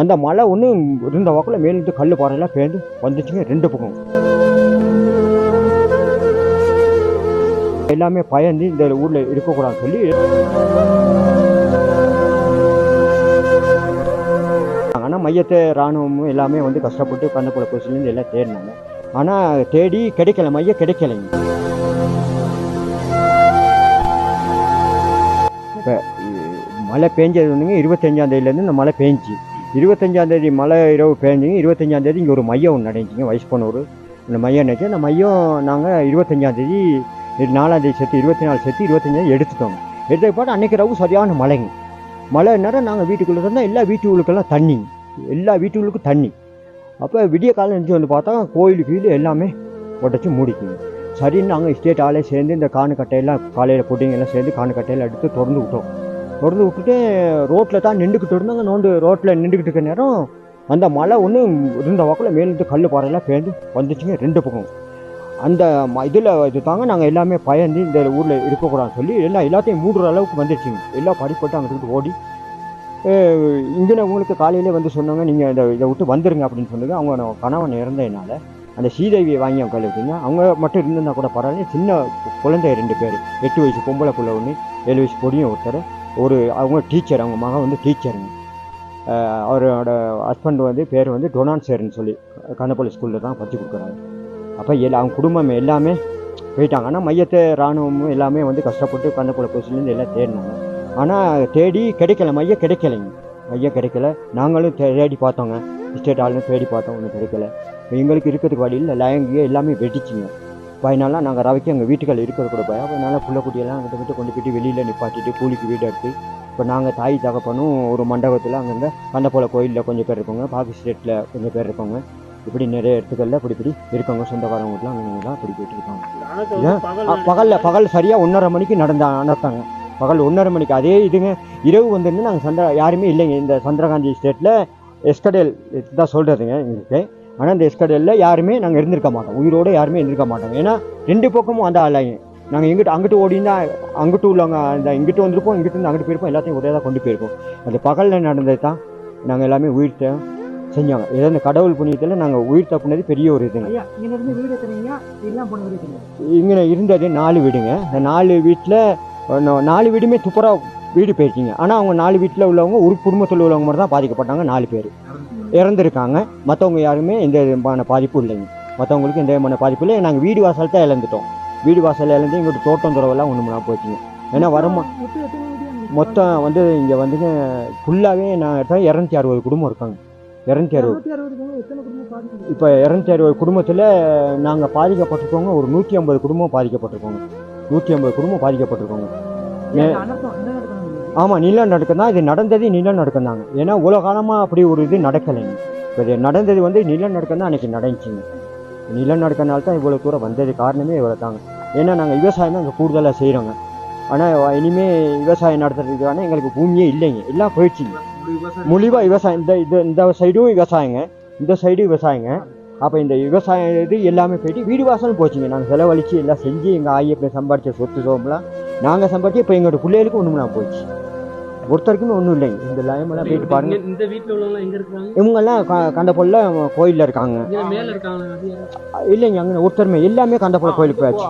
அந்த மழை ஒன்று இருந்த வாக்கில் மேலிருந்து கல் பாறையெல்லாம் பேர்ந்து வந்துச்சுங்க ரெண்டு பக்கம். எல்லாமே பயந்து இந்த ஊரில் இருக்கக்கூடாதுன்னு சொல்லி ஆனால் மையத்தை இராணுவமும் எல்லாமே வந்து கஷ்டப்பட்டு கண்ணக்குள்ள கொசிலேருந்து எல்லாம் தேடினாங்க. ஆனால் தேடி கிடைக்கல மையம் கிடைக்கலைங்க. இப்போ மழை பெஞ்சது வந்துங்க இருபத்தஞ்சாந்தேதியிலேருந்து இந்த மழை பெஞ்சு. இருபத்தஞ்சாந்தேதி மழை இரவு பேஞ்சுங்க. இருபத்தஞ்சாந்தேதி இங்கே ஒரு மையம் ஒன்று நடந்துச்சுங்க. வயசு இந்த மையம் நினச்சி அந்த மையம் நாங்கள் இருபத்தஞ்சாந்தேதி நாலாந்தேதி சேர்த்து இருபத்தி நாலு சேர்த்து இருபத்தஞ்சாந்தேதி எடுத்துட்டோம் எடுத்த பாட்டு அன்னைக்கு ரவு சரியான மழைங்க. மழை நேரம் நாங்கள் வீட்டுக்குள்ளே இருந்தால் எல்லா வீட்டுகளுக்கெல்லாம் தண்ணி எல்லா வீட்டுகளுக்கும் தண்ணி. அப்போ விடிய காலம் நினச்சி வந்து பார்த்தா கோயில் கீழ் எல்லாமே உடச்சி மூடிக்குங்க. சரின்னு நாங்கள் ஸ்டேட் ஆளே சேர்ந்து இந்த காணு கட்டையெல்லாம் காலையில் பொட்டிங்க எல்லாம் சேர்ந்து காணு எடுத்து திறந்து விட்டோம். தொடர்ந்து விட்டுட்டு ரோட்டில் தான் நின்றுக்கிட்டு இருந்தாங்க நோண்டு ரோட்டில் நின்றுக்கிட்டு இருக்க நேரம் அந்த மழை ஒன்று இருந்த வாக்கில் மேலிருந்து கல் பாறையெல்லாம் பேர்ந்து வந்துச்சுங்க ரெண்டு பக்கம். அந்த இதில் இது தாங்க நாங்கள் எல்லாமே பயந்து இந்த ஊரில் இருக்கக்கூடாதுன்னு சொல்லி எல்லாம் எல்லாத்தையும் மூடுற அளவுக்கு வந்துடுச்சுங்க எல்லாம் படிப்பட்டு அங்கிட்டு ஓடி இங்கே உங்களுக்கு காலையிலே வந்து சொன்னாங்க நீங்கள் இதை இதை விட்டு வந்துடுங்க அப்படின்னு சொன்னது. அவங்க கணவன் இறந்ததுனால அந்த ஸ்ரீதேவியை வாங்கி அவங்க கையில் அவங்க மட்டும் இருந்திருந்தால் கூட பரவாயில்ல. சின்ன குழந்தை ரெண்டு பேர். எட்டு வயசு பொம்பளை பிள்ளை ஒன்று ஏழு வயசு பொடியும் ஒருத்தர். ஒரு அவங்க டீச்சர் அவங்க மகன் வந்து டீச்சருங்க அவரோட ஹஸ்பண்ட் வந்து பேர் வந்து டொனான் சேர்னு சொல்லி கந்தப்பள்ளி ஸ்கூலில் தான் படித்து கொடுக்குறாங்க. அப்போ எல்லா அவங்க குடும்பம் எல்லாமே போயிட்டாங்க. ஆனால் மையத்தை இராணுவமும் எல்லாமே வந்து கஷ்டப்பட்டு கந்தப்பள்ளி கொசிலேருந்து எல்லாம் தேடினாங்க. ஆனால் தேடி கிடைக்கல. மையம் கிடைக்கலைங்க. மையம் கிடைக்கல. நாங்களும் தே- தேடி பார்த்தோங்க. ஸ்டேட் ஆளுநர் தேடி பார்த்தோம். ஒன்றும் கிடைக்கல. எங்களுக்கு இருக்கிறதுக்கு வழி இல்லை. லயங்கியே எல்லாமே வெடிச்சிங்க. பயனால நாங்கள் ரவைக்கு எங்கள் வீட்டுகள் இருக்கிறது கூட பயம். அதனால புள்ள குட்டியெல்லாம் அங்கிட்ட கிட்ட கொண்டு போயிட்டு வெளியில் நிப்பாட்டிட்டு கூலிக்கு வீடு எடுத்து இப்போ நாங்கள் தாய் தகப்பனும் ஒரு மண்டபத்தில் அங்கங்கே கண்டப்போல கோயிலில் கொஞ்சம் பேர் இருக்கோங்க. பாக்கி ஸ்டேட்டில் கொஞ்சம் பேர் இருக்கோங்க. இப்படி நிறைய இடத்துக்கள்ல இப்படி இப்படி இருக்கவங்க சொந்தக்காரவங்கலாம் அங்கங்கெல்லாம் இப்படி போயிட்டு இருக்காங்க. பகல்ல பகல் சரியாக ஒன்றரை மணிக்கு நடந்தா நடத்தாங்க. பகல் ஒன்றரை மணிக்கு. அதே இதுங்க இரவு வந்துருந்து நாங்கள் சந்திர யாருமே இல்லைங்க. இந்த சந்திரகாந்தி ஸ்டேட்டில் எஸ்கடேல் தான் சொல்கிறதுங்க எங்களுக்கு. ஆனால் இந்த எஸ்கடேலில் யாருமே நாங்கள் இருந்திருக்க மாட்டோம். உயிரோடு யாருமே இருந்திருக்க மாட்டோம். ஏன்னா ரெண்டு பக்கமும் அந்த ஆளாங்க நாங்கள் எங்கிட்ட அங்கிட்டு ஓடினா அங்கிட்டு உள்ளவங்க அந்த இங்கிட்டு வந்திருப்போம் இங்கிட்டு இருந்து அங்கிட்டு போயிருப்போம் எல்லாத்தையும் ஒரே தான் கொண்டு போயிருக்கோம் அது பகலில் நடந்தது தான் நாங்கள் எல்லாமே உயிர் தே- செஞ்சாங்க. ஏதோ இந்த கடவுள் புண்ணியத்தில் நாங்கள் உயிர் தப்புனது பெரிய ஒரு இதுங்க. இங்கே இருந்தது நாலு வீடுங்க. இந்த நாலு வீட்டில் நாலு வீடுமே துப்புரா வீடு போயிருக்கீங்க. ஆனால் அவங்க நாலு வீட்டில் உள்ளவங்க ஒரு குடும்பத்தில் உள்ளவங்க மட்டும் தான் பாதிக்கப்பட்டாங்க நாலு பேர். இறந்துருக்காங்க. மற்றவங்க யாருமே எந்த விதமான பாதிப்பும் இல்லைங்க. மற்றவங்களுக்கு எந்த விதமான பாதிப்பு இல்லை. நாங்கள் வீடு வாசல் தான் இழந்துட்டோம். வீடு வாசல் இழந்து எங்களுக்கு தோட்டம் துறவெல்லாம் ஒன்றும் நான் போச்சுங்க ஏன்னா வருமா மொத்தம் வந்து இங்கே வந்துங்க ஃபுல்லாகவே நான் எடுத்தா இரநூத்தி அறுபது குடும்பம் இருக்காங்க. இரநூத்தி அறுபது. இப்போ இரநூத்தி அறுபது குடும்பத்தில் நாங்கள் பாதிக்கப்பட்டிருக்கோங்க ஒரு நூற்றி ஐம்பது குடும்பம் பாதிக்கப்பட்டிருக்கோங்க. நூற்றி ஐம்பது குடும்பம் பாதிக்கப்பட்டிருக்கோங்க. ஆமாம் நிலநடுக்கம் தான். இது நடந்தது நிலநடுக்கம் தாங்க. ஏன்னா உலகாலமாக அப்படி ஒரு இது நடக்கலைங்க இப்போ இது நடந்தது வந்து நிலநடுக்கம் தான் அன்றைக்கி நடந்துச்சுங்க. நிலநடுக்கனால தான் இவ்வளோ தூரம் வந்தது காரணமே இவ்வளோ தாங்க ஏன்னா நாங்கள் விவசாயம் தான் இங்கே கூடுதலாக செய்கிறோங்க ஆனால் இனிமேல் விவசாயம் நடத்துறதுக்கான எங்களுக்கு பூமியே இல்லைங்க. எல்லாம் போயிடுச்சுங்க. முழிவாக விவசாயம் இந்த இது இந்த சைடும் விவசாயங்க இந்த சைடும் விவசாயங்க. அப்போ இந்த விவசாயம் இது எல்லாமே போயிட்டு வீடு வாசலும் போச்சுங்க. நாங்கள் செலவழித்து எல்லாம் செஞ்சு எங்கள் ஆகிய சம்பாதிச்ச சொத்து சோம்பலாம் நாங்கள் சம்பாதிச்சு இப்போ எங்களோட பிள்ளைகளுக்கு ஒன்றும் நான் போச்சு. ஒருத்தருக்குன்னு ஒன்றும் இல்லைங்க இந்த லயமெல்லாம் போயிட்டு பாருங்க. இந்த வீட்ல உள்ளவங்க எங்க இருக்காங்க? இவங்கெல்லாம் கண்டபொல்ல கோயிலில் இருக்காங்க? இல்லைங்க அங்கே ஒருத்தருமே எல்லாமே கண்டபொல்ல கோயிலுக்கு போயாச்சு.